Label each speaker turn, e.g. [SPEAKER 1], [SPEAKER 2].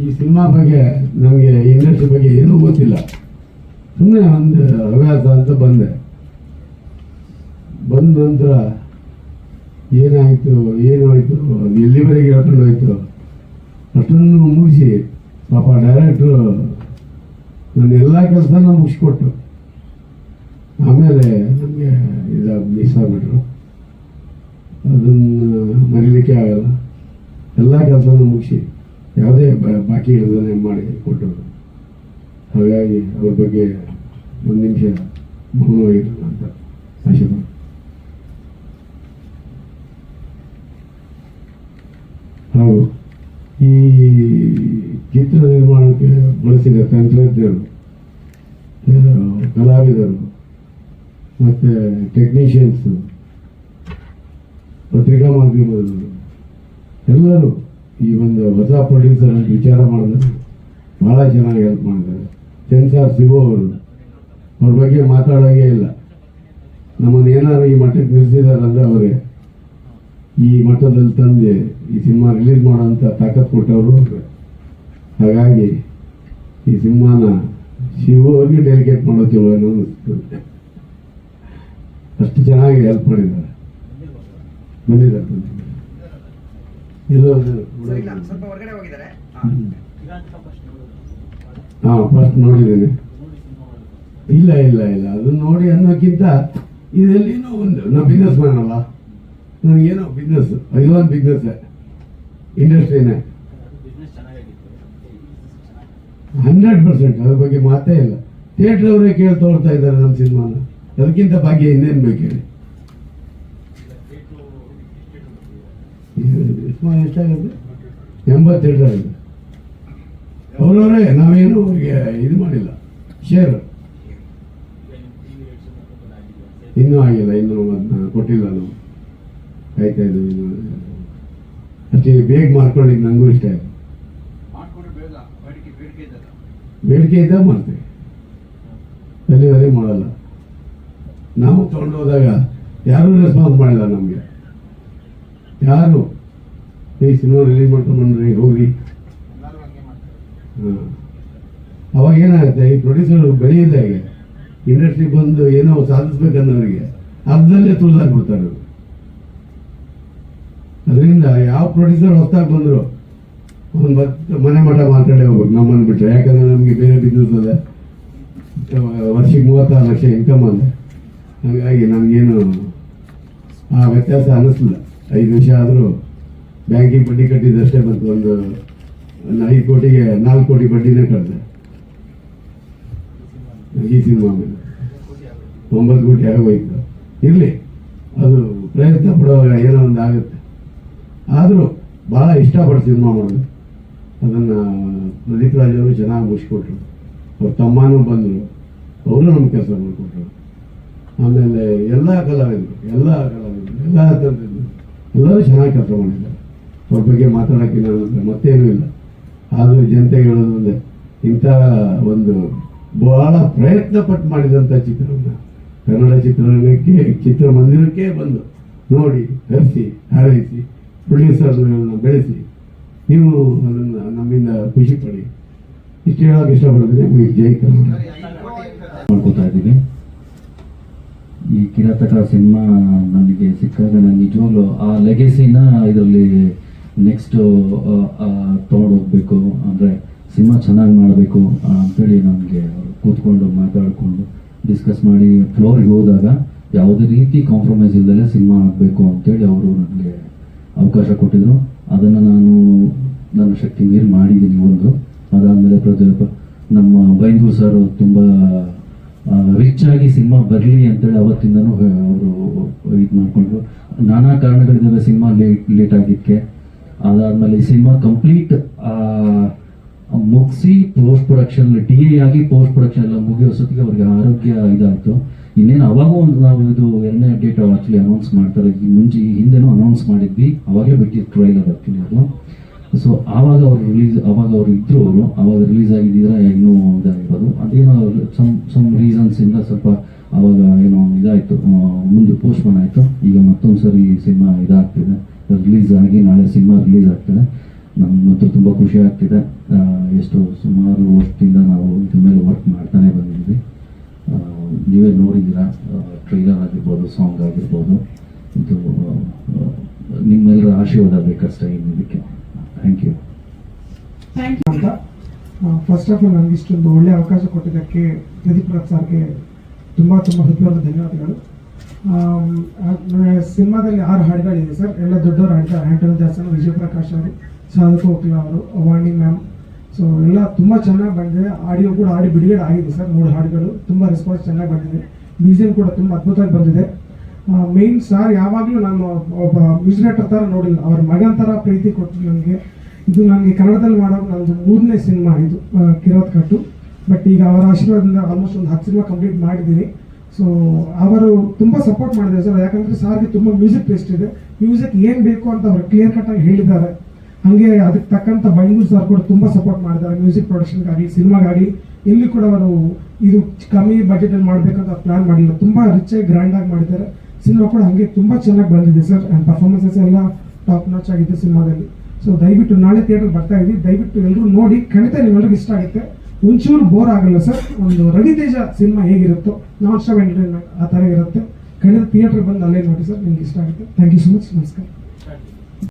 [SPEAKER 1] ಈ ಸಿನಿಮಾ ಬಗ್ಗೆ ನಮಗೆ ಇಂಡಸ್ಟ್ರಿ ಬಗ್ಗೆ ಏನೂ ಗೊತ್ತಿಲ್ಲ. ಸುಮ್ಮನೆ ಒಂದು ಹವ್ಯಾಸ ಅಂತ ಬಂದೆ. ಬಂದ ನಂತರ ಏನಾಯಿತು, ಏನು ಆಯಿತು ಎಲ್ಲಿವರೆಗೆ ಹೇಳ್ಕೊಂಡು ಹೋಯ್ತು, ಅಷ್ಟನ್ನು ಮುಗಿಸಿ ಪಾಪ ಡೈರೆಕ್ಟ್ರು ನನ್ನ ಎಲ್ಲ ಕೆಲಸನ ಮುಗಿಸ್ಕೊಟ್ಟು ಆಮೇಲೆ ನನಗೆ ಇದು ಮಿಸ್ ಆಗಿಬಿಟ್ರು. ಅದನ್ನು ಮರಿಲಿಕ್ಕೆ ಆಗಲ್ಲ. ಎಲ್ಲ ಕೆಲಸನೂ ಮುಗಿಸಿ. ಯಾವುದೇ ಬಾಕಿ ಇಲ್ಲದೇ ಮಾಡಿ ಕೊಟ್ಟರು ಹಾಗಾಗಿ ಅವ್ರ ಬಗ್ಗೆ ಒಂದು ನಿಮಿಷ ಮೌನವಾಗಿರೋಣ ಅಂತ ಆಶೀರ್ವಾದ. ಹಾಗೂ ಈ ಚಿತ್ರ ನಿರ್ಮಾಣಕ್ಕೆ ಬಳಸಿದ ತಂತ್ರಜ್ಞರು, ಕಲಾವಿದರು ಮತ್ತು ಟೆಕ್ನಿಷಿಯನ್ಸು ಪತ್ರಿಕಾ ಮಾಧ್ಯಮದವರು, ಎಲ್ಲರೂ ಈ ಒಂದು ಹೊಸ ಪ್ರೊಡ್ಯೂಸರ್ ಅಂತ ವಿಚಾರ ಮಾಡಿದ್ರೆ ಭಾಳ ಚೆನ್ನಾಗಿ ಹೆಲ್ಪ್ ಮಾಡಿದ್ದಾರೆ. ಸೆನ್ಸಾರ್ ಅವರು. ಅವ್ರ ಬಗ್ಗೆ ಮಾತಾಡೋಂಗೇ ಇಲ್ಲ. ನಮ್ಮನ್ನು ಏನಾದ್ರು ಈ ಮಟ್ಟಕ್ಕೆ ನಿಲ್ಲಿಸಿದಾರಂದ್ರೆ ಅವರೇ ಈ ಮಟ್ಟದಲ್ಲಿ ತಂದೆ ಈ ಸಿನಿಮಾ ರಿಲೀಸ್ ಮಾಡೋಂಥ ತಾಕತ್ ಕೊಟ್ಟವರು ಹಾಗಾಗಿ ಈ ಸಿನಿಮಾನ ಶಿವು ಅವ್ರಿಗೆ ಡೆಲಿಕೇಟ್ ಮಾಡೋತಿಲ್ವ ಅನ್ನೋ ಅನಿಸ್ತದೆ ಅಷ್ಟು ಚೆನ್ನಾಗಿ ಹೆಲ್ಪ್ ಮಾಡಿದ್ದಾರೆ. ಬಂದಿದ್ದಾರೆ. ಎಲ್ಲೋ
[SPEAKER 2] ಹಾ.
[SPEAKER 1] ಹಾಂ ಫಸ್ಟ್ ನೋಡಿದ್ದೇನೆ ಇಲ್ಲ ಇಲ್ಲ ಇಲ್ಲ ಅದನ್ನ ನೋಡಿ ಅನ್ನೋಕ್ಕಿಂತ ಇದೆಲ್ಲಿನೋ ಒಂದು ನಾವು ಬಿಸ್ನೆಸ್ ಮ್ಯಾನ್ ಅಲ್ಲ ನನಗೇನೋ ಬಿಸ್ನೆಸ್ ಇದೊಂದು ಬಿಸ್ನೆಸ್ ಇಂಡಸ್ಟ್ರಿನೇ ಹಂಡ್ರೆಡ್ ಪರ್ಸೆಂಟ್ ಅದ್ರ ಬಗ್ಗೆ ಮಾತೇ ಇಲ್ಲ ಥಿಯೇಟರ್ ಅವರೇ ಕೇಳಿ ತೋರ್ತಾ ಇದ್ದಾರೆ ನಮ್ಮ ಸಿನಿಮಾನ ಅದಕ್ಕಿಂತ ಭಾಗ್ಯ ಇನ್ನೇನು ಬೇಕು ಹೇಳಿ ಎಷ್ಟಾಗುತ್ತೆ ಎಂಬತ್ತೆರಡು ಆಗಿದೆ ಅವರವರೇ, ನಾವೇನು ಅವರಿಗೆ ಇದು ಮಾಡಿಲ್ಲ. ಶೇರ್ ಇನ್ನೂ ಆಗಿಲ್ಲ, ಇನ್ನೂ ಅದನ್ನ ಕೊಟ್ಟಿಲ್ಲ ನಾವು. ಕಾಯ್ತಾ ಇದ್ದೀವಿ ಇನ್ನು ಅಷ್ಟೇ, ಬೇಗ ಮಾಡ್ಕೊಂಡಿದ್ದು ನನಗೂ ಇಷ್ಟ ಆಯ್ತು.
[SPEAKER 2] ಬೇಗ ಬೇಡಿಕೆ
[SPEAKER 1] ಇದ್ದ ಮಾಡ್ತೀವಿ. ಅಲ್ಲಿ ಮಾಡಲ್ಲ. ನಾವು ತಗೊಂಡು ಹೋದಾಗ ಯಾರೂ ರೆಸ್ಪಾನ್ಸ್ ಮಾಡಿಲ್ಲ ನಮಗೆ. ಯಾರು? ಈ ಸಿನಿಮಾ ರಿಲೀಸ್ ಮಾಡ್ಕೊಂಡು ಬಂದ್ರಿ ಹೋಗಿ ಹಾಂ. ಅವಾಗ ಏನಾಗುತ್ತೆ, ಈ ಪ್ರೊಡ್ಯೂಸರ್ ಬೆಳೆಯಿದ್ದಾಗೆ ಇಂಡಸ್ಟ್ರಿ ಬಂದು ಏನೋ ಸಾಧಿಸ್ಬೇಕನ್ನೋರಿಗೆ ಅರ್ಧದಲ್ಲೇ ತುಳಿದಾಕ್ಬಿಡ್ತಾರೆ. ಅದರಿಂದ ಯಾವ ಪ್ರೊಡ್ಯೂಸರ್ ಹೊಸ್ದಾಗಿ ಬಂದರು, ಅವ್ನು ಮತ್ತೆ ಮನೆ ಮಠ ಮಾತಾಡೇ ಹೋಗ್ಬೇಕು ನಮ್ಮನ್ನು ಬಿಟ್ಟರೆ ಯಾಕಂದ್ರೆ ನಮಗೆ ಬೇರೆ ಬಿಸ್ನೆಸ್ ಅದ ವರ್ಷಕ್ಕೆ ಮೂವತ್ತಾರು ಲಕ್ಷ ಇನ್ಕಮ್ ಅಲ್ಲ ಹಾಗಾಗಿ ನಮ್ಗೇನು ಆ ವ್ಯತ್ಯಾಸ ಅನ್ನಿಸ್ಲಿಲ್ಲ ಐದು ನಿಮಿಷ ಆದರೂ ಬ್ಯಾಂಕಿಗೆ ಬಡ್ಡಿ ಕಟ್ಟಿದ್ದಷ್ಟೇ ಬಂತು. ಒಂದು ಐದು ಕೋಟಿಗೆ ನಾಲ್ಕು ಕೋಟಿ ಬಡ್ಡಿನೇ ಕಟ್ಟಿದೆ ಈ ಸಿನಿಮಾ ಮೇಲೆ. ಒಂಬತ್ತು ಕೋಟಿ ಆಗೋಯ್ತು ಇರಲಿ. ಅದು ಪ್ರಯತ್ನ ಪಡುವಾಗ ಏನೋ ಒಂದು ಆಗುತ್ತೆ. ಆದರೂ ಭಾಳ ಇಷ್ಟಪಟ್ಟು ಸಿನಿಮಾ ಮಾಡೋದು ಅದನ್ನು ಪ್ರದೀಪ್ ರಾಜ್ ಅವರು ಚೆನ್ನಾಗಿ ಮುಗಿಸ್ಕೊಟ್ರು. ಅವ್ರ ತಮ್ಮನೂ ಬಂದರು. ಅವರು ನಮ್ಮ ಕೆಲಸ ಮಾಡಿಕೊಟ್ರು. ಆಮೇಲೆ ಎಲ್ಲ ಕಲಾವಿದರು ಎಲ್ಲ ಕಲಾವಿದರು, ಎಲ್ಲ ಥರದ್ದು ಎಲ್ಲರೂ ಚೆನ್ನಾಗಿ ಕೆಲಸ ಮಾಡಿದ್ದಾರೆ. ಅವ್ರ ಬಗ್ಗೆ ಮಾತಾಡೋಕ್ಕಿಲ್ಲ, ಅಂದರೆ ಮತ್ತೇನೂ ಇಲ್ಲ. ಆದರೂ ಜನತೆಗೆ ಹೇಳೋದು ಒಂದೇ, ಇಂಥ ಒಂದು ಬಹಳ ಪ್ರಯತ್ನ ಪಟ್ಟು ಮಾಡಿದಂಥ ಚಿತ್ರರಂಗ ಕನ್ನಡ ಚಿತ್ರರಂಗಕ್ಕೆ, ಚಿತ್ರಮಂದಿರಕ್ಕೆ ಬಂದು ನೋಡಿ ಹರಿಸಿ ಹಾರೈಸಿ ಪ್ರೊಡ್ಯೂಸರ್ಗಳನ್ನ ಬೆಳೆಸಿ, ನೀವು ಅದನ್ನು ನಮ್ಮಿಂದ ಖುಷಿ ಪಡಿ. ಇಷ್ಟು ಹೇಳೋಕೆ ಇಷ್ಟಪಡ್ತೀನಿ ಜೈ ಕನ್ನಡ
[SPEAKER 3] ಇದ್ದೀವಿ ಈ ಕಿರಾತಕ ಸಿನಿಮಾ ನನಗೆ ಸಿಕ್ಕಾಗ ನಾನು ನಿಜವಾಗ್ಲೂ ಆ ಲೆಗೆಸಿನ ಇದರಲ್ಲಿ ನೆಕ್ಸ್ಟ್ ತೊಗೊಂಡೋಗ್ಬೇಕು ಅಂದರೆ ಸಿನಿಮಾ ಚೆನ್ನಾಗಿ ಮಾಡಬೇಕು ಅಂತೇಳಿ ನನಗೆ ಕೂತ್ಕೊಂಡು ಮಾತಾಡಿಕೊಂಡು ಡಿಸ್ಕಸ್ ಮಾಡಿ ಫ್ಲೋರಿಗೆ ಹೋದಾಗ ಯಾವುದೇ ರೀತಿ ಕಾಂಪ್ರಮೈಸ್ ಇಲ್ಲದೆ ಸಿನಿಮಾ ಆಗಬೇಕು ಅಂತೇಳಿ ಅವರು ನನಗೆ ಅವಕಾಶ ಕೊಟ್ಟಿದ್ರು. ಅದನ್ನು ನಾನು ನನ್ನ ಶಕ್ತಿ ಮೀರಿ ಮಾಡಿದ್ದೀನಿ ಒಂದು. ಅದಾದಮೇಲೆ ಪ್ರತಿಯೊಬ್ಬ ನಮ್ಮ ಬೈಂದೂರು ಸರ್ ತುಂಬ ರಿಚ್ ಆಗಿ ಸಿನಿಮಾ ಬರಲಿ ಅಂತೇಳಿ ಅವತ್ತಿಂದನೂ ಅವರು ಇದು ಮಾಡಿಕೊಂಡ್ರು. ನಾನಾ ಕಾರಣಗಳಿದ್ದಾವೆ ಸಿನಿಮಾ ಲೇಟ್ ಲೇಟ್ ಆಗಿದ್ದಕ್ಕೆ. ಅದಾದಮೇಲೆ ಸಿನಿಮಾ ಕಂಪ್ಲೀಟ್ ಮುಗಿಸಿ ಪೋಸ್ಟ್ ಪ್ರೊಡಕ್ಷನ್ ಟಿ ಎ ಆಗಿ ಪೋಸ್ಟ್ ಪ್ರೊಡಕ್ಷನ್ ಎಲ್ಲ ಮುಗಿಯೋಸೊತ್ತಿಗೆ ಅವ್ರಿಗೆ ಆರೋಗ್ಯ ಇದಾಯಿತು. ಇನ್ನೇನು ಅವಾಗೂ ಒಂದು ನಾವು ಇದು ಎರಡನೇ ಡೇಟ್ ಆಕ್ಚುಲಿ ಅನೌನ್ಸ್ ಮಾಡ್ತಾರೆ. ಮುಂಚೆ ಹಿಂದೆನೂ ಅನೌನ್ಸ್ ಮಾಡಿದ್ವಿ. ಅವಾಗಲೇ ಬಿಟ್ಟಿದ್ದು ಟ್ರೈಲರ್ ಆಕ್ಚುಲಿ ಅದು. ಸೊ ಆವಾಗ ಅವ್ರು ರಿಲೀಸ್ ಅವಾಗ ಅವ್ರು ಇದ್ರು ಅವರು. ಅವಾಗ ರಿಲೀಸ್ ಆಗಿದ್ದೀರಾ, ಇನ್ನೂ ಇದಾಗಿರ್ಬೋದು ಅದೇನೋ ಸಮ್ ಸಮ್ ರೀಸನ್ಸ್ ಇಂದ ಸ್ವಲ್ಪ ಅವಾಗ ಏನೋ ಇದಾಯ್ತು ಮುಂದೆ ಪೋಸ್ಟ್ಪೋನ್ ಆಯ್ತು. ಈಗ ಮತ್ತೊಂದು ಸರಿ ಸಿನಿಮಾ ಇದಾಗ್ತಿದೆ. ರಿಲೀಸ್ ಆಗಿ ನಾಳೆ ಸಿನಿಮಾ ರಿಲೀಸ್ ಆಗ್ತಿದೆ. ನಮ್ಮಂತೂ ತುಂಬ ಖುಷಿ ಆಗ್ತಿದೆ. ಎಷ್ಟು ಸುಮಾರು ವರ್ಷದಿಂದ ನಾವು ಇದ್ರ ಮೇಲೆ ವರ್ಕ್ ಮಾಡ್ತಾನೆ ಬಂದಿದ್ವಿ ನೀವೇ ನೋಡಿದ್ದೀರಾ? ಟ್ರೈಲರ್ ಆಗಿರ್ಬೋದು ಸಾಂಗ್ ಆಗಿರ್ಬೋದು. ಇದು ನಿಮ್ಮೆಲ್ಲರ ಆಶೀರ್ವಾದ ಬೇಕಷ್ಟೇ ಇದಕ್ಕೆ. ಥ್ಯಾಂಕ್ ಯು
[SPEAKER 4] ಅಂತ ಫಸ್ಟ್ ಆಫ್ ಆಲ್ ನನಗೆ ಇಷ್ಟೊಂದು ಒಳ್ಳೆ ಅವಕಾಶ ಕೊಟ್ಟಿದ್ದಕ್ಕೆ ಪ್ರದೀಪ್ ರಾಜ್ ಸರ್ಗೆ ತುಂಬ ತುಂಬ ಹೃದಯವಾದ ಧನ್ಯವಾದಗಳು. ಸಿನಿಮಾದಲ್ಲಿ ಆರು ಹಾಡುಗಳಿದೆ ಸರ್. ಎಲ್ಲ ದೊಡ್ಡವರು ಹಾಡ್ತಾರೆ. ಆಂಟೋನಿ ದಾಸನ್ ವಿಜಯ ಪ್ರಕಾಶ್ ಅವರು, ಸಾಧು ಕೋಕಿಲ ಅವರು ವಾಣಿ ಮ್ಯಾಮ್. ಸೊ ಎಲ್ಲ ತುಂಬ ಚೆನ್ನಾಗಿ ಬಂದಿದೆ. ಆಡಿಯೋ ಕೂಡ ಆಡಿ ಬಿಡುಗಡೆ ಆಗಿದೆ ಸರ್. ಮೂರು ಹಾಡುಗಳು. ತುಂಬ ರೆಸ್ಪಾನ್ಸ್ ಚೆನ್ನಾಗಿ ಬಂದಿದೆ. ಮ್ಯೂಸಿಯಂ ಕೂಡ ತುಂಬ ಅದ್ಭುತವಾಗಿ ಬಂದಿದೆ. ಮೇನ್ ಸಾರ್ ಯಾವಾಗಲೂ ನಾನು ಒಬ್ಬ ಮ್ಯೂಸಿನೇಟರ್ ಥರ ನೋಡಿಲ್ಲ. ಅವ್ರ ಮಗನ ಥರ ಪ್ರೀತಿ ಕೊಟ್ಟು ನನಗೆ ಇದು ನನಗೆ ಕನ್ನಡದಲ್ಲಿ ಮಾಡೋ ನಂದು ಮೂರನೇ ಸಿನಿಮಾ ಇದು ಕಿರೋತ್ ಕಟ್ಟು ಬಟ್ ಈಗ ಅವರ ಆಶೀರ್ವಾದದಿಂದ ಆಲ್ಮೋಸ್ಟ್ ಒಂದು ಹತ್ತು ಸಿನಿಮಾ ಕಂಪ್ಲೀಟ್ ಮಾಡಿದ್ದೀನಿ. ಸೊ ಅವರು ತುಂಬ ಸಪೋರ್ಟ್ ಮಾಡಿದ್ದಾರೆ ಸರ್. ಯಾಕಂದರೆ ಸಾರ್ಗೆ ತುಂಬ ಮ್ಯೂಸಿಕ್ ಟೇಸ್ಟ್ ಇದೆ. ಮ್ಯೂಸಿಕ್ ಏನು ಬೇಕು ಅಂತ ಅವರು ಕ್ಲಿಯರ್ ಕಟ್ಟಾಗಿ ಹೇಳಿದ್ದಾರೆ. ಹಾಗೆ ಅದಕ್ಕೆ ತಕ್ಕಂಥ ಬೈಂಗೂರು ಸರ್ ಕೂಡ ತುಂಬ ಸಪೋರ್ಟ್ ಮಾಡಿದ್ದಾರೆ. ಮ್ಯೂಸಿಕ್ ಪ್ರೊಡಕ್ಷನ್ಗಾಗಲಿ ಸಿನಿಮಾಗಾಗಲಿ ಎಲ್ಲಿ ಕೂಡ ಅವರು ಇದು ಕಮ್ಮಿ ಬಜೆಟಲ್ಲಿ ಮಾಡಬೇಕಂತ ಪ್ಲಾನ್ ಮಾಡಿಲ್ಲ. ತುಂಬ ರಿಚ್ ಗ್ರ್ಯಾಂಡಾಗಿ ಗ್ರ್ಯಾಂಡ್ ಆಗಿ ಮಾಡಿದ್ದಾರೆ. ಸಿನಿಮಾ ಕೂಡ ಹಾಗೆ ತುಂಬ ಚೆನ್ನಾಗಿ ಬಂದಿದೆ ಸರ್. ಆ್ಯಂಡ್ ಪರ್ಫಾರ್ಮೆನ್ಸಸ್ ಎಲ್ಲ ಟಾಪ್ ನಾಚ್ ಆಗಿದೆ ಸಿನಿಮಾದಲ್ಲಿ ಸೊ ದಯವಿಟ್ಟು ನಾಳೆ ಥಿಯೇಟರ್ ಬರ್ತಾ ಇದ್ದೀವಿ ದಯವಿಟ್ಟು ಎಲ್ಲರೂ ನೋಡಿ. ಖಂಡಿತ ನಿಮ್ಮೆಲ್ಲರಿಗೂ ಇಷ್ಟ ಆಗುತ್ತೆ. ಒಂಚೂರು ಬೋರ್ ಆಗಲ್ಲ ಸರ್. ಒಂದು ರವಿತೇಜ ಸಿನಿಮಾ ಹೇಗಿರುತ್ತೋ, ನಾನ್ ಸ್ಟಾಪ್ ಎಂಟರ್ಟೈನ್ಮೆಂಟ್ ಆ ಥರ ಇರುತ್ತೆ. ಖಂಡಿತ ಥಿಯೇಟರ್ ಬಂದು ಅಲ್ಲೇ ನೋಡಿ ಸರ್, ನಿಮ್ಗೆ ಇಷ್ಟ ಆಗುತ್ತೆ. ಥ್ಯಾಂಕ್ ಯು ಸೊ ಮಚ್ ನಮಸ್ಕಾರ.